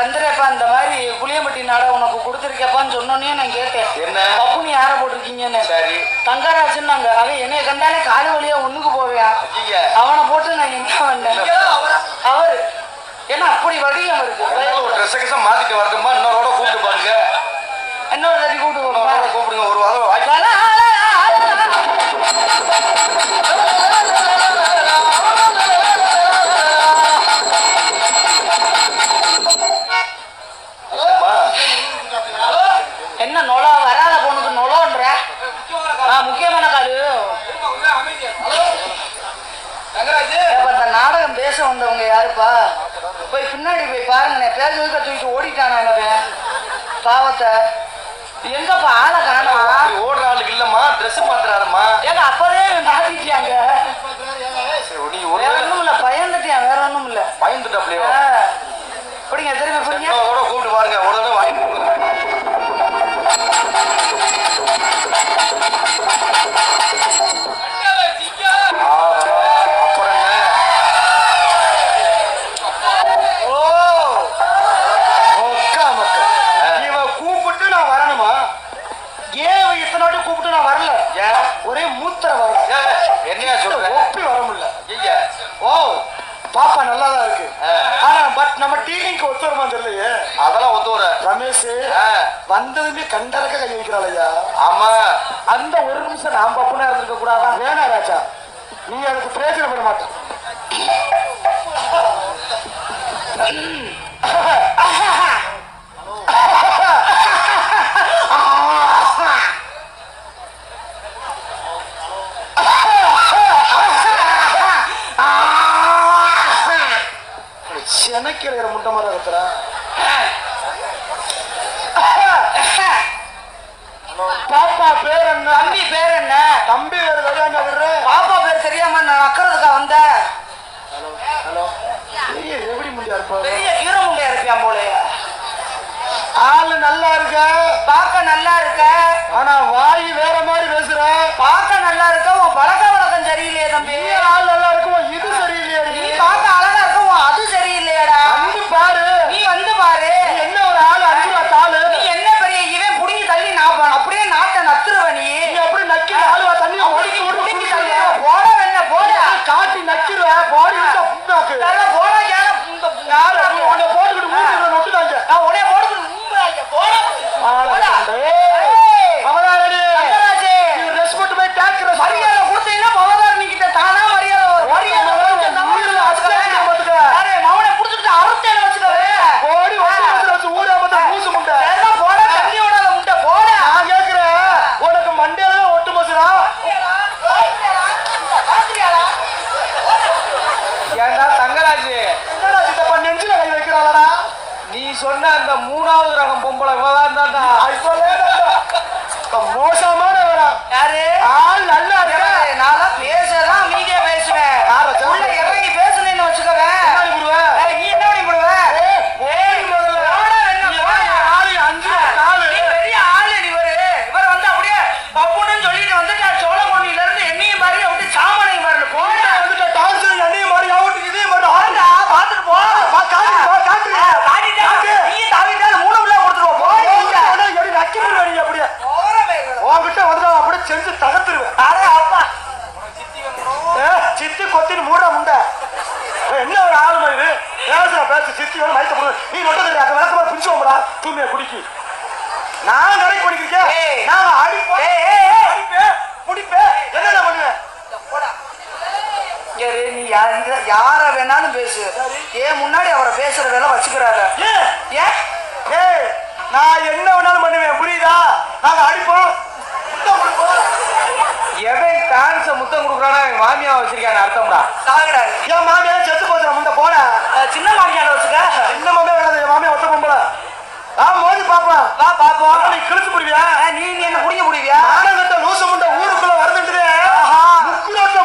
சந்திரப்பா இந்த மாதிரி புளியம்பட்டி நாடகம் உனக்கு கொடுத்துருக்கேப்பான்னு சொன்னோன்னே நான் கேட்டேன். என்ன? பப்புனு யாரை போட்டிருக்கீங்கன்னு? சரி. தங்கராஜன் நாங்க அவன் என்னைய கண்டாலே காலு வழியா ஒண்ணுக்கு போவியா? ஐயா. அவனை போட்டு நான் என்ன பண்ணேன்? அவரு? ஏன்னா அப்படி வடிவம் இருக்கு. மாத்திட்டு வரட்டுமா? இன்னொரோட கூப்பிட்டு பாருங்க. இன்னொரு போப்பா கூப்பிடுங்க. ஒரு வாரம் போய் பின்னாடி போய் பாருங்கண்ணே பேச வைக்க தூக்கிட்டு ஓடிட்டானா எனக்கு பாவத்தை. எங்கப்பா ஆளை அப்படி ஓடுற ஆளுக்கு இல்லம்மா ட்ரெஸ் மாத்துறாருமா ஏங்க அப்பவே மாத்திட்டியாங்க சரி நீ ஒண்ணும் இல்ல பயந்துட்டியான் வேற ஒண்ணும் இல்ல பயந்துட்டாப்லையோ? ஆ. பிடிங்க திரும்பி பிடிங்க. ஒரே மூத்திர சொல்ற? ஒப்பி வர முடியல. ஓ பாப்பா நல்லா தான் இருக்கு. ஆனா பட் நம்ம டீலிங்க்கு ஒத்து வருமா தெரியலையே? அதெல்லாம் ஒத்து வர. ரமேஷ் வந்ததுமே கண்டறக்க கை வைக்கிறாள் ஐயா. ஆமா. அந்த ஒரு நிமிஷம் நான் பப்புனா இருந்திருக்க கூடாதா? வேணா ராஜா. நீ அதுக்கு பிரயோஜனப்பட மாட்டேன் செனக்கிற முட்டை மரம் இருக்கிறா பாப்பா பேர் என்ன? தம்பி பேர் என்ன? தம்பி வெளியாங்க விடுற பாப்பா பேர் தெரியாம நான் நக்கறதுக்கா வந்தேன் ஹலோ பெரிய எப்படி முடியா இருப்பாரு பெரிய கீரை முண்டையா இருப்பியான் போல? ஆளு நல்லா இருக்க? பார்க்க நல்லா இருக்க? ஆனா வாய் வேற மாதிரி பேசுற. பார்க்க நல்லா இருக்க பொம்பளை இவதான் தான்டா. மோசம் மூட முண்டை. ஏ, என்ன ஒரு ஆளுமை இது? பேசுற பேசு சித்தி வந்து மயக்க போடு. நீ நொட்ட தெரியாது அந்த விளக்கமா பிடிச்சு போடா தூமிய குடிக்கி. நான் நிறைய குடிக்கிறேன். நான் அடிப்பேன். அடிப்பேன் குடிப்பேன். என்னென்ன பண்ணுவேன் நீ யார வேணாலும் பேசு. ஏன் முன்னாடி அவரை பேசுற வேலை வச்சுக்கிறாங்க ஏன்? ஏய் நான் என்ன கூப்பிடானா எங்க மாமியா வச்சிருக்கான அர்த்தம்டா. சாகுடா. என் மாமியா செத்து போச்சு முந்த போன சின்ன மாமியா வச்சுக்க? சின்ன மாமியா வேணாது என் மாமியா ஒத்த பொம்பளை. ஆ மோதி பாப்பா. வா பாப்போம். நீ கிழிச்சு புடுவியா? நீ என்ன புடிக்க புடுவியா? நாடகத்தை லூசு முண்ட ஊருக்குள்ள வரதுட்டு முக்குலோட்ட